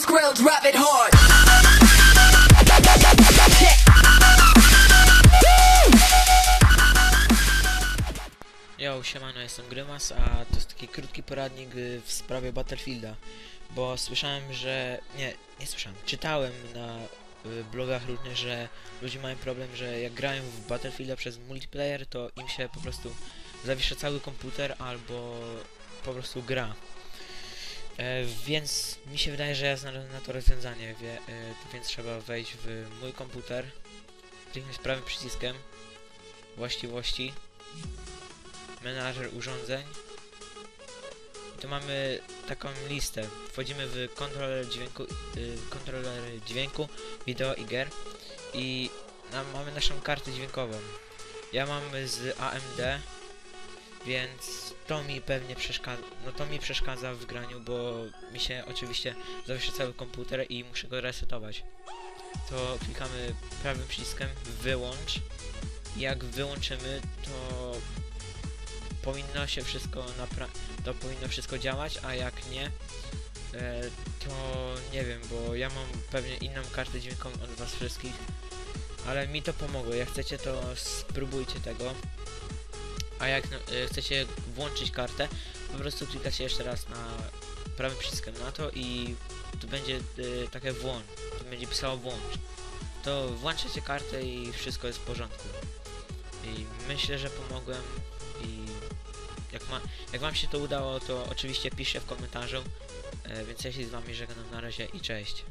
Skrill, drop it hard. Yo, siemano, jestem Grymas, a to jest taki krótki poradnik y, w sprawie Battlefielda, bo słyszałem, że... nie, nie słyszałem, czytałem na y, blogach różnych, że ludzie mają problem, że jak grają w Battlefielda przez multiplayer, to im się po prostu zawiesza cały komputer albo po prostu gra. E, więc mi się wydaje, że ja znalazłem na to rozwiązanie, wie, e, więc trzeba wejść w mój komputer, kliknąć prawym przyciskiem, właściwości, menadżer urządzeń. I tu mamy taką listę. Wchodzimy w kontroler dźwięku, y, kontroler dźwięku, wideo i gier i nam, mamy naszą kartę dźwiękową. Ja mam z AMD, więc to mi pewnie przeszkadza, no to mi przeszkadza w graniu, bo mi się oczywiście zawiesza cały komputer i muszę go resetować. To klikamy prawym przyciskiem wyłącz. Jak wyłączymy, to powinno się wszystko napra- to powinno wszystko działać, a jak nie, e, to nie wiem, bo ja mam pewnie inną kartę dźwiękową od was wszystkich, ale mi to pomogło. Jak chcecie, to spróbujcie tego. A jak e, chcecie włączyć kartę, po prostu klikacie jeszcze raz na prawym przyciskiem na to i tu będzie e, takie włącz, tu będzie pisało włącz. To włączacie kartę i wszystko jest w porządku. I myślę, że pomogłem i jak, ma, jak wam się to udało, to oczywiście piszcie w komentarzu. E, więc ja się z wami żegnam na razie i cześć.